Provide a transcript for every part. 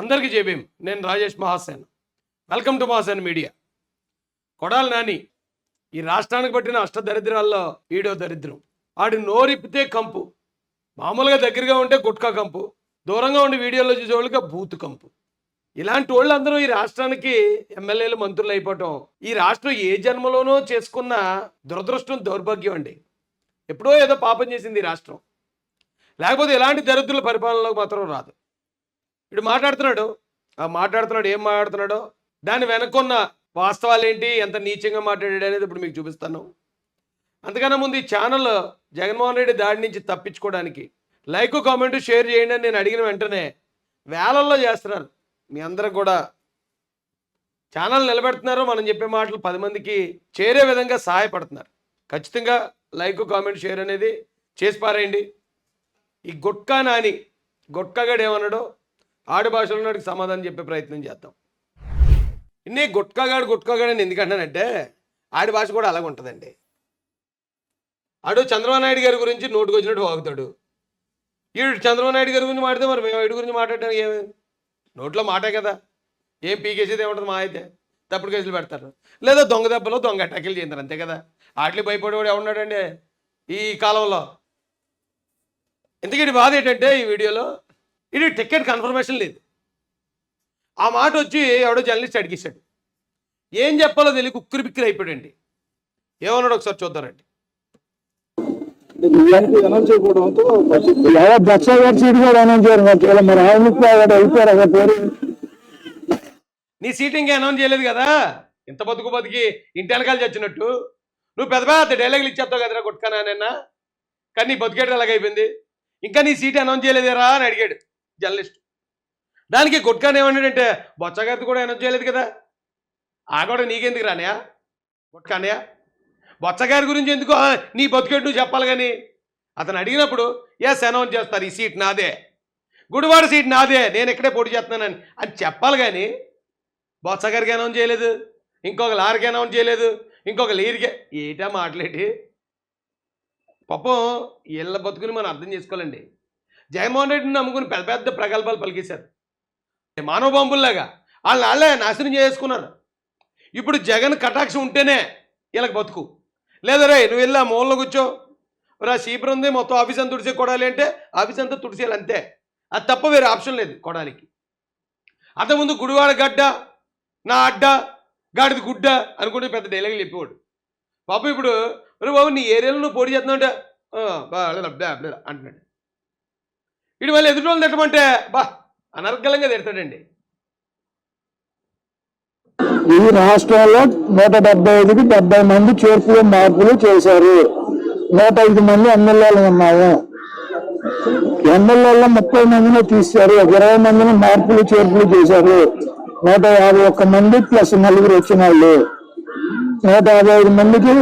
అందరికీ జేబీం నేను Rajesh Mahasen. Welcome to Mahasen media Kodali Nani ఈ రాష్ట్రానికి పట్టిన అష్ట దరిద్రాల్లో ఈడో దరిద్రం. ఆడి నోరిప్పితే కంపు. మామూలుగా దగ్గరగా ఉంటే గుట్కా కంపు. దూరంగా ఉండి వీడియోలో చూసేవాళ్ళకి బూత్ కంపు. ఇలాంటి వాళ్ళందరూ ఈ రాష్ట్రానికి ఎమ్మెల్యేలు మంత్రులు అయిపోవటం. ఈ రాష్ట్రం ఏ జన్మలోనో చేసుకున్న దురదృష్టం దౌర్భాగ్యం అండి. ఎప్పుడో ఏదో పాపం చేసింది ఈ రాష్ట్రం. లేకపోతే ఇలాంటి దరిద్రుల పరిపాలనలోకి మాత్రం రాదు. ఇప్పుడు మాట్లాడుతున్నాడు. ఆ మాట్లాడుతున్నాడు. ఏం మాట్లాడుతున్నాడో? దాని వెనక్కున్న వాస్తవాలు ఏంటి ఎంత నీచంగా మాట్లాడాడు అనేది ఇప్పుడు మీకు చూపిస్తాను. అంతకన్నా ముందు ఈ ఛానల్ జగన్మోహన్ రెడ్డి దాడి నుంచి తప్పించుకోవడానికి లైక్ కామెంట్ షేర్ చేయండి అని నేను అడిగిన వెంటనే వేలల్లో చేస్తున్నారు. మీ అందరూ కూడా ఛానల్ నిలబెడుతున్నారు. మనం చెప్పే మాటలు పది మందికి చేరే విధంగా సహాయపడుతున్నారు. ఖచ్చితంగా లైక్ కామెంట్ షేర్ అనేది చేసి పారేయండి. ఈ గుట్కా నాని గుట్కాగాడు ఏమన్నాడో ఆడి భాషలో నాడికి సమాధానం చెప్పే ప్రయత్నం చేద్దాం. ఇన్ని గుట్కాగాడు గుట్కాగాడు అని ఎందుకంటానంటే ఆడి భాష కూడా అలాగ ఉంటుందండి. ఆడు చంద్రబాబు నాయుడు గారి గురించి నోటుకు వచ్చినట్టు వాగుతాడు. ఈడు చంద్రబాబు నాయుడు గారి గురించి మాట్లాడితే మరి మేము వీడి గురించి మాట్లాడడానికి ఏమి? నోట్లో మాటే కదా. ఏం పీకేసేది ఏముంటుంది మా అయితే? తప్పుడు కేసులు పెడతారు. లేదా దొంగ దెబ్బలో దొంగ అటాకులు చేస్తారు అంతే కదా. ఆటలు భయపడేవాడు ఎవడున్నాడండి? ఈ కాలంలో. ఎందుకంటే బాధ ఏంటంటే ఈ వీడియోలో ఇది టికెట్ కన్ఫర్మేషన్ లేదు. ఆ మాట వచ్చి ఎవడో జర్నలిస్ట్ అడిగేశాడు. ఏం చెప్పాలో తెలియక ఉక్కిరి బిక్కిరి అయిపోయాడండి. ఏమన్నాడు ఒకసారి చూద్దారండి దక్ష గారి సీట్ కూడా అనౌన్స్ చేయరు. మరి పేరు. నీ సీట్ ఇంకా అనౌన్స్ చేయలేదు కదా. ఇంత బతుకు బతికి ఇంటి వెనకాల చచ్చినట్టు. నువ్వు పెద్ద పెద్ద డైలాగులు ఇచ్చేస్తావు కదరా కొట్టుకనా నిన్న కానీ నీ బతికేట అలాగైపోయింది ఇంకా నీ సీట్ అనౌన్స్ చేయలేదేరా అని అడిగాడు. జర్నలిస్ట్. దానికి గుట్కాన్ ఏమన్నాడంటే బొచ్చగారిది కూడా అనౌన్స్ చేయలేదు కదా. ఆ కూడా నీకెందుకు రానయా గుట్కానయా బొచ్చగారి గురించి ఎందుకు? నీ బతికేటు నువ్వు చెప్పాలి కానీ. అతను అడిగినప్పుడు ఎస్ అనౌన్స్ చేస్తారు ఈ సీట్ నాదే. గుడివాడ సీట్ నాదే నేను ఇక్కడే పోటీ చేస్తున్నానని. అని చెప్పాలి కానీ బొత్సగారికి అనౌన్స్ చేయలేదు. ఇంకొక లారికి అనౌన్స్ చేయలేదు. ఇంకొక లీరికే ఏటా మాట్లాడి? పాపం ఇళ్ళ బతుకుని మనం అర్థం చేసుకోవాలండి. జగన్మోహన్ రెడ్డిని నమ్ముకుని పెద్ద పెద్ద ప్రగల్భాలు పలికేశారు. మానవ బాంబుల్లాగా వాళ్ళని వాళ్ళే నాశనం చేసుకున్నారు. ఇప్పుడు జగన్ కటాక్షం ఉంటేనే వీళ్ళకి బతుకు. లేదా రే నువ్వు వెళ్ళి ఆ మూలలో కూర్చో. రా సీపర్ ఉంది మొత్తం ఆఫీస్ అంతా తుడిసే కొడాలి అంటే ఆఫీస్ అంతా తుడిసేయాలి అంతే. అది తప్ప వేరే ఆప్షన్ లేదు కొడాలికి. అంతకుముందు గుడివాడ గడ్డ నా అడ్డ గాడిది గుడ్డ అనుకుంటే పెద్ద డైలాగులు చెప్పేవాడు. పాప ఇప్పుడు బాబు నీ ఏరియాలో నువ్వు పోటీ చేస్తున్నావు అంటే అంటున్నాడు. ఇటు మళ్ళీ ఎదుటి వాళ్ళు తిట్టమంటే బా అనర్గలంగా తిడతాడండి. ఈ రాష్ట్రంలో నూట డెబ్బై ఐదుకి డెబ్బై మంది చేర్పులు మార్పులు చేశారు. నూట ఐదు మంది ఎమ్మెల్యేలు ఉన్నాము ఎమ్మెల్యేలో ముప్పై మందిని తీశారు. ఒక ఇరవై మందిని మార్పులు చేర్పులు చేశారు. నూట యాభై ఒక్క మంది ప్లస్ నలుగురు వచ్చిన వాళ్ళు. నూట యాభై ఐదు మందికి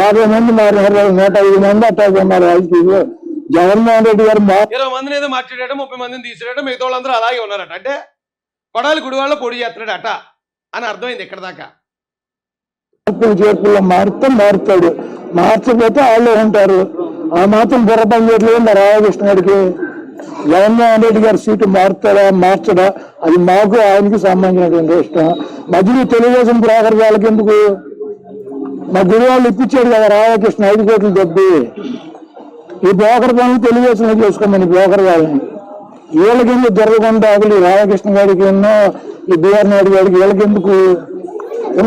యాభై మంది మారినారు. నూట ఐదు మంది అట్టాగే ఉన్నారు రాజకీయ జగన్మోహన్ రెడ్డి గారు ఇరవై మందిని ఏదో మార్చాడట ముప్పై మందిని తీసాడట మిగతా వాళ్ళందరూ అలాగే ఉన్నారట. అంటే కొడాలి గుడివాళ్ళ పొడి చేస్తున్నాడు అట అని అర్థమైంది ఇక్కడ దాకా. మార్పులు చేర్పుల్లో మారితే మారుతాడు. మార్చకపోతే వాళ్ళే ఉంటారు. ఆ మాత్రం బుర్ర పని చేయట్లేదు. మరి రామకృష్ణ గారికి జగన్మోహన్ రెడ్డి గారి సీటు మారుతాడా మార్చడా? అది మాకు ఆయనకి సంబంధించినటువంటి ఇష్టం మధ్యలో తెలుగుదేశం బ్రోకర్ వాళ్ళకి ఎందుకు? మా గురి వాళ్ళు ఇప్పించాడు కదా రామకృష్ణ ఐదు కోట్లు దెబ్బి ఈ బ్రోకర్ పనులు తెలుగుదేశంలో చేసుకోమని బ్రోకర్ వాళ్ళని. వీళ్ళకి ఎందుకు దొరకకుండా అసలు ఈ రామకృష్ణ గారికి ఎన్నో ఈ బిఆర్ నాయుడు గారికి వీళ్ళకి ఎందుకు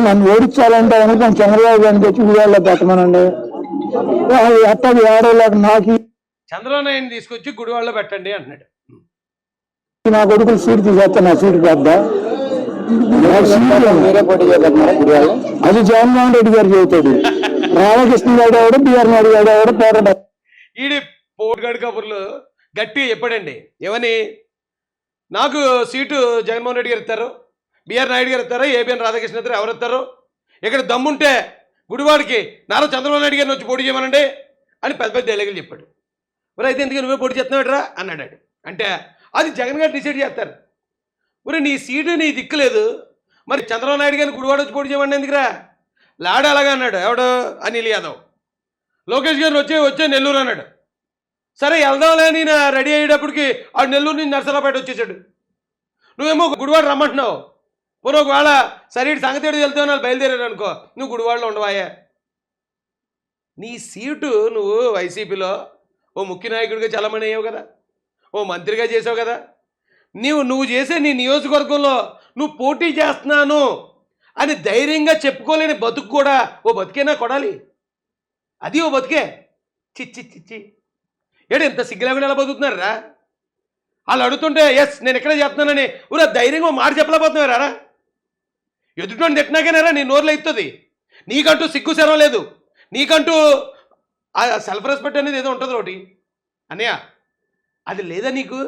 నన్ను ఓడించాలంటే అనుకుని చంద్రబాబు గారిని తెచ్చి వీళ్ళలో పెట్టమనండి. అట్టది ఆడేలాగా నాకు చంద్రబాబు నాయుడిని తీసుకొచ్చి గుడివాళ్ళలో పెట్టండి అంటున్నాడు. నా కొడుకులు సీట్ తీసేస్తే నా సీట్ పెద్ద అది జగన్మోహన్ రెడ్డి గారు చెబుతాడు రామకృష్ణ గారు ఎవడు బిఆర్ నాయుడు గారు ఎవడు పోరాట ఈడి పోటుగాడి కబుర్లు గట్టిగా చెప్పాడండి. ఏమని నాకు సీటు జగన్మోహన్ రెడ్డి గారు ఇస్తారు బిఆర్ నాయుడు గారు ఇస్తారు ఏబిఎన్ రాధాకృష్ణ ఇస్తారు ఎవరు ఇస్తారు? ఇక్కడ దమ్ముంటే గుడివాడికి నారా చంద్రబాబు నాయుడు గారిని వచ్చి పోటీ చేయమనండి అని పెద్ద పెద్ద డైలాగులు చెప్పాడు. మరి అయితే ఎందుకు నువ్వే పోటీ చేస్తున్నావుట్రా అన్నాడు అంటే అది జగన్ గారు డిసైడ్ చేస్తారు. మరి నీ సీటు నీ దిక్కులేదు మరి చంద్రబాబు నాయుడు గారిని గుడివాడ వచ్చి పోటీ చేయమని ఎందుకురా? లాడ అలాగా అన్నాడు. ఎవడు? అనిల్ యాదవ్. లోకేష్ గారు వచ్చే వచ్చే నెల్లూరు అన్నాడు. సరే వెళ్దాంలే నేను రెడీ అయ్యేటప్పటికి ఆ నెల్లూరు నుంచి నర్సరాపేట వచ్చేసాడు. నువ్వేమో గుడివాడ రమ్మంటున్నావు. పోనీ ఒకవేళ సరే సంగతి ఏడు వెళ్తావు వాళ్ళు బయలుదేరాడు అనుకో నువ్వు గుడివాడలో ఉండవాయే. నీ సీటు నువ్వు వైసీపీలో ఓ ముఖ్య నాయకుడిగా చలమణి అయ్యావు కదా ఓ మంత్రిగా చేసావు కదా. నీవు నువ్వు చేసే నీ నియోజకవర్గంలో నువ్వు పోటీ చేస్తున్నాను అని ధైర్యంగా చెప్పుకోలేని బతుకు కూడా ఓ బతికేనా కొడాలి అది ఓ బతికే. చిచ్చి చిచ్చి ఏడు ఎంత సిగ్గులేకుండా ఎలా బతుకుతున్నారా వాళ్ళు అడుగుతుంటే ఎస్ నేను ఎక్కడ చేస్తున్నానని. ఊరా ధైర్యంగా మాట చెప్పలేకపోతున్నారా ఎదుటి తిట్టినాకేనారా నీ నోరులో ఎత్తుంది నీకంటూ సిగ్గు శరం లేదు. నీకంటూ ఆ సెల్ఫ్ రెస్పెక్ట్ అనేది ఏదో ఉంటుంది ఒకటి అన్నయ్య అది లేదా నీకు?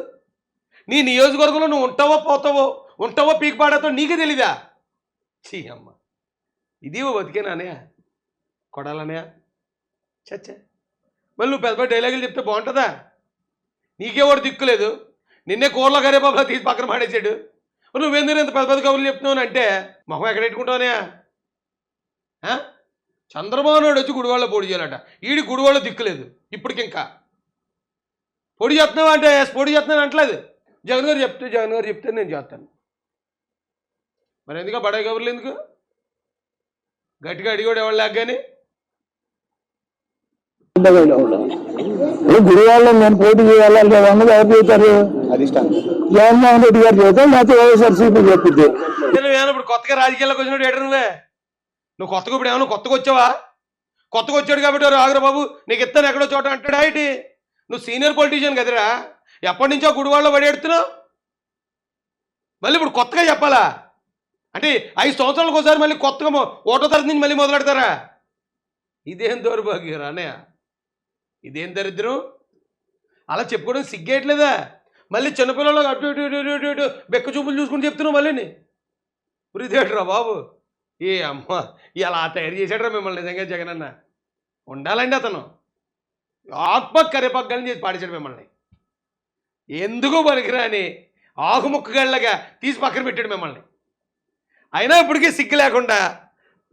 నీ నియోజకవర్గంలో నువ్వు ఉంటావో పోతావో ఉంటావో పీక్ పాడతావో నీకే తెలీదా? చీ అమ్మ. ఇది ఓ బతికేనా అన్నయ్య? కొడాలన్నయ్య? చచ్చా. మళ్ళీ నువ్వు పెద్ద పెద్ద డైలాగులు చెప్తే బాగుంటుందా? నీకే వాడు దిక్కులేదు నిన్నే కూరలో కరేపాపలా తీసి పక్కన మాడేశాడు నువ్వెందుకు ఇంత పెద్ద పెద్ద కబుర్లు చెప్తున్నావు అంటే మొహం ఎక్కడ పెట్టుకుంటావునే? చంద్రబాబు నాయుడు వచ్చి గుడివాళ్ళ పొడి చేయాలట. ఈడి గుడివాళ్ళ దిక్కులేదు ఇప్పటికింకా పొడి చేస్తున్నావు అంటే పొడి చేస్తున్నాను అంటలేదు. జగన్ గారు చెప్తే జగన్ గారు చెప్తే నేను చేస్తాను. మరి ఎందుకు బడాయి కబుర్లు ఎందుకు? గట్టిగా అడిగాడు ఎవరు లేక కానీ ఇప్పుడు గుడివాడలో నేను పోటీ చేయాలా లేదా అన్నది ఎవరు చెబుతారు జగన్మోహన్ రెడ్డి గారు చెబుతారు లేకపోతే వైఎస్ఆర్సీపీ చెప్పింది ఇప్పుడు కొత్తగా రాజకీయాల్లోకి వచ్చినట్టు ఏడు నువ్వే? నువ్వు కొత్తగా ఇప్పుడు ఏమన్నా కొత్తగా వచ్చావా? కొత్తగా వచ్చాడు కాబట్టి "ఒరే బాబు నీకు ఇస్తాను ఎక్కడో చోట అంటాడా ఆయటి నువ్వు సీనియర్ పొలిటీషియన్ కదరా. ఎప్పటి నుంచో గుడివాళ్ళలో పడేడుతున్నావు మళ్ళీ ఇప్పుడు కొత్తగా చెప్పాలా? అంటే ఐదు సంవత్సరాలకు ఒకసారి మళ్ళీ కొత్తగా ఓటో తరగతి నుంచి మళ్ళీ మొదలెడతారా? ఇదేం దౌర్భాగ్యం రా అన్నయ్య. ఇదేం దరిద్రం? అలా చెప్పుకోవడం సిగ్గేయట్లేదా? మళ్ళీ చిన్నపిల్లలు అటు ఇటు ఇటు ఇటు ఇటు బెక్క చూపులు చూసుకుని చెప్తున్నావు మళ్ళీని? ఉరిదేట్రా బాబు? ఏ అమ్మ ఇలా తయారు చేశాడరా మిమ్మల్ని నిజంగా జగన్ అన్న. ఉండాలండి అతను. ఆత్మ కరేపక్కని చేసి పాడించాడు మిమ్మల్ని. ఎందుకు పనికిరాని ఆకుముక్కగళ్ళగా తీసి పక్కన పెట్టాడు మిమ్మల్ని. అయినా ఇప్పటికీ సిగ్గు లేకుండా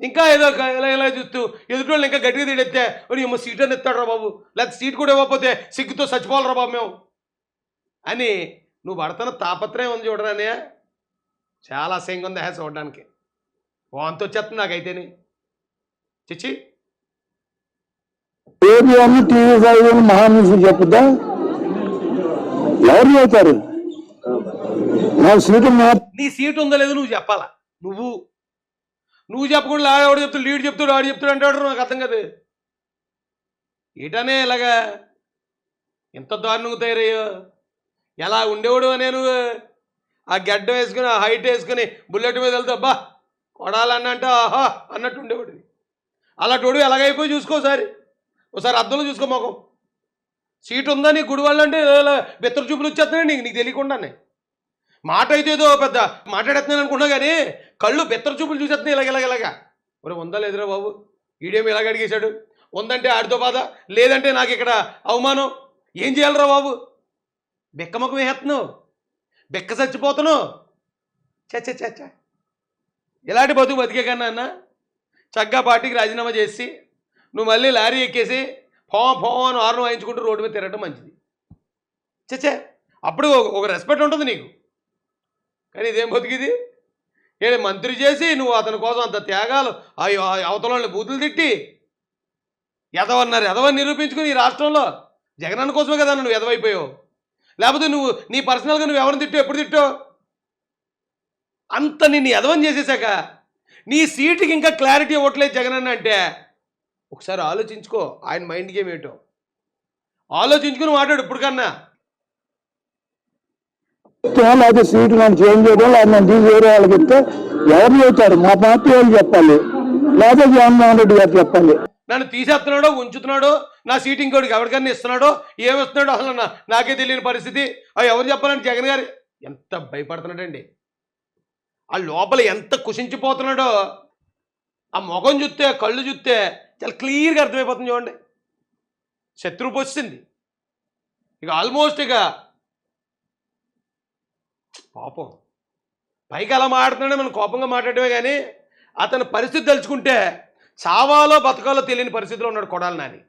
ఇంకా ఏదో ఇలా ఇలా చూస్తూ ఎదుటి వాళ్ళు ఇంకా గట్టిగా తీడెత్తే ఒరి ఏమో సీట్ అని ఎత్తాడురా బాబు. లేకపోతే సీట్ కూడా ఇవ్వకపోతే సిగ్గుతో చచ్చిపోవాలరా బాబు మేము. అని నువ్వు పడుతున్న తాపత్రయం ఉంది చూడరానే చాలా అసహ్యంగా ఉంది హే చూడడానికి. వాంతి వచ్చేస్తుంది నాకైతేనే చిచ్చి. టీవీ చెప్పుద్దా? ఎవరు చెబుతారు? నా సీటు నీ సీట్ ఉందో లేదో నువ్వు చెప్పాలా? నువ్వు నువ్వు చెప్పకుండా ఆడవాడు చెప్తాడు లీడ్ చెప్తాడు ఆడు చెప్తాడు అంటాడు నాకు అర్థం కదా. ఏటనే ఇలాగా ఎంత దారుణంగా తయారయ్యో? ఎలా ఉండేవాడు అనే నువ్వు? ఆ గడ్డ వేసుకుని ఆ హైట్ వేసుకుని బుల్లెట్ మీద వెళ్తావు అబ్బా కొడాలన్న అంటే ఆహా అన్నట్టు ఉండేవాడు అలాంటి ఎలాగైపోయి చూసుకో ఒకసారి. ఒకసారి అద్దంలో చూసుకో మొఖం. సీట్ ఉందా నీ గుడి వాళ్ళంటే ఇలా బెత్తర చూపులు వచ్చేస్తున్నాయి నీకు నీకు తెలియకుండానే. మాట అయితే ఏదో పెద్ద మాట్లాడేస్తున్నాను అనుకున్నా కానీ కళ్ళు బెత్తర చూపులు చూసేస్తున్నాయి ఇలాగ ఇలాగ ఇలాగా. మరి ఉందా లేదురా బాబు. ఈడేమి ఇలాగ అడిగేశాడు? ఉందంటే ఆడితో బాధ లేదంటే నాకు ఇక్కడ అవమానం. ఏం చేయాలరా బాబు? బెక్కమ్మకం వేస్తున్నావు బెక్క చచ్చిపోతున్నావు. చచ్చ చచ్చ ఇలాంటి బతుకు బతికే కన్నా అన్న చక్కగా పార్టీకి రాజీనామా చేసి నువ్వు మళ్ళీ లారీ ఎక్కేసి ఫో ఫో అని ఆరును వాయించుకుంటూ రోడ్డు మీద తిరగడం మంచిది. చచ్చే అప్పుడు ఒక రెస్పెక్ట్ ఉంటుంది నీకు. కానీ ఇదేం బతికిది ఏడు మంత్రి చేసి నువ్వు అతని కోసం అంత త్యాగాలు అవతలని ఆ బూతులు తిట్టి ఎదవన్నారు. ఎదవని నిరూపించుకుని ఈ రాష్ట్రంలో జగనన్న కోసమే కదా నువ్వు ఎదవైపోయావు. లేకపోతే నువ్వు నీ పర్సనల్గా నువ్వు ఎవరిని తిట్టావు? ఎప్పుడు తిట్టావు? అంత నిన్ను ఎదవని చేసేసాక నీ సీటుకి ఇంకా క్లారిటీ ఇవ్వట్లేదు జగనన్న అంటే ఒకసారి ఆలోచించుకో. ఆయన మైండ్ గేమ్ ఏంటో. ఆలోచించుకుని మాట్లాడు ఇప్పుడు కన్నా లేకపోతే సీటు నన్ను చేంజ్ చేయడం లేదా నన్ను వేరే వాళ్ళకి ఇస్తే ఎవరు చెబుతారు మా పార్టీ వాళ్ళు చెప్పాలి. లేకపోతే జగన్మోహన్ రెడ్డి గారు చెప్పాలి. నన్ను తీసేస్తున్నాడో ఉంచుతున్నాడో నా సీట్ ఇంకోటికి ఎవరికన్నా ఇస్తున్నాడో ఏమిస్తున్నాడో అసలు నాకే తెలియని పరిస్థితి. అవి ఎవరు చెప్పాలని జగన్ గారు? ఎంత భయపడుతున్నాడండి. ఆ లోపల ఎంత కుషించిపోతున్నాడో ఆ ముఖం చూస్తే కళ్ళు చూస్తే చాలా క్లియర్గా అర్థమైపోతుంది చూడండి. శత్రువు వచ్చింది ఇక ఆల్మోస్ట్ ఇక పాపం. పైకి అలా మాట్లాడుతున్నాడే మనం కోపంగా మాట్లాడమే కానీ అతని పరిస్థితి తలుచుకుంటే చావాలో బతకాలో తెలియని పరిస్థితిలో ఉన్నాడు కొడాలి నాని.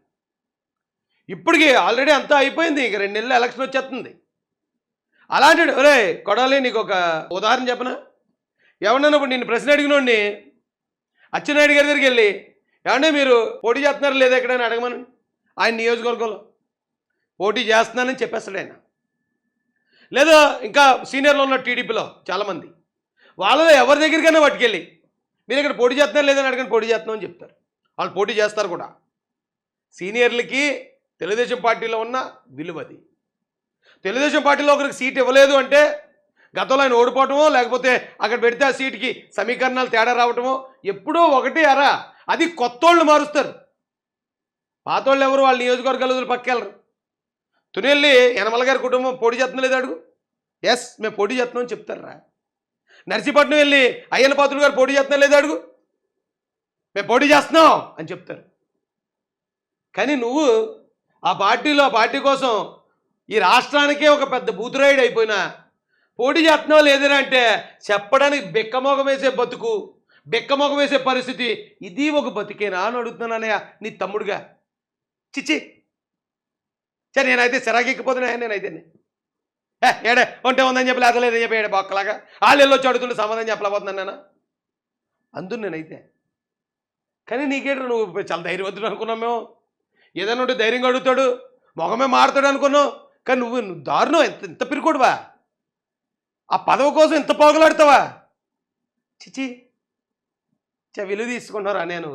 ఇప్పటికి ఆల్రెడీ అంతా అయిపోయింది ఇక రెండు నెలలు ఎలక్షన్ వచ్చేస్తుంది. అలాంటి ఒరే కొడాలి నీకు ఒక ఉదాహరణ చెప్పనా? ఎవరన్నా ఇప్పుడు నేను ప్రశ్న అడిగినోడిని అచ్చెన్నాయుడు గారి దగ్గరికి వెళ్ళి ఏమంటే మీరు పోటీ చేస్తున్నారు లేదా ఎక్కడైనా అడగమని ఆయన నియోజకవర్గంలో పోటీ చేస్తున్నానని చెప్పేస్తాడు ఆయన. లేదా ఇంకా సీనియర్లో ఉన్న టీడీపీలో చాలామంది వాళ్ళలో ఎవరి దగ్గరికైనా పట్టుకెళ్ళి మీరు ఇక్కడ పోటీ చేస్తున్నారు లేదని అడగని పోటీ చేస్తున్నాం అని చెప్తారు. వాళ్ళు పోటీ చేస్తారు కూడా. సీనియర్లకి తెలుగుదేశం పార్టీలో ఉన్న విలువది తెలుగుదేశం పార్టీలో ఒకరికి సీట్ ఇవ్వలేదు అంటే గతంలో ఆయన ఓడిపోవటమో లేకపోతే అక్కడ పెడితే ఆ సీటుకి సమీకరణాలు తేడా రావటమో ఎప్పుడో ఒకటి అరా అది కొత్తోళ్ళు మారుస్తారు. పాతోళ్ళు ఎవరు? వాళ్ళ నియోజకవర్గాలు పక్కెళ్ళరు. తునెల్లి యనమల గారి కుటుంబం పోటీ చేస్తుంది లేదు అడుగు. ఎస్ మేము పోటీ చేస్తున్నాం అని చెప్తారా? నర్సీపట్నం వెళ్ళి అయ్యన్న పాత్రుడు గారు పోటీ చేస్తున్నా లేదు అడుగు. మేము పోటీ చేస్తున్నాం అని చెప్తారు. కానీ నువ్వు ఆ పార్టీలో ఆ పార్టీ కోసం ఈ రాష్ట్రానికే ఒక పెద్ద బూతురాయుడు అయిపోయినా పోటీ చేస్తున్నావు లేదని అంటే చెప్పడానికి బిక్కమోగం వేసే బతుకు బిక్కమోగం వేసే పరిస్థితి ఇది ఒక బతికేనా అని అడుగుతున్నానయ్యా నీ తమ్ముడుగా. చిచ్చి. సరే నేనైతే సిరాకెక్కిపోతున్నా నేనైతే ఏ ఏడే ఉంటే ఉందని చెప్పి లేదలేదని చెప్పి ఏడే బొక్కలాగా? వాళ్ళు వెళ్ళొచ్చి అడుగుతుంటే సమాధానం చెప్పలేకపోతున్నాను నేను అందు నేనైతే. కానీ నీకేంటి నువ్వు చాలా ధైర్యవంతుడు అనుకున్నాం మేము? ఏదైనా ఉంటే ధైర్యంగా అడుగుతాడు మొగమే మారుతాడు అనుకున్నావు కానీ నువ్వు నువ్వు దారుణం ఎంత ఇంత పిరికోడువా? ఆ పదవి కోసం ఎంత పోగలాడతావా? చిచి చ విలువ తీసుకుంటున్నారా నేను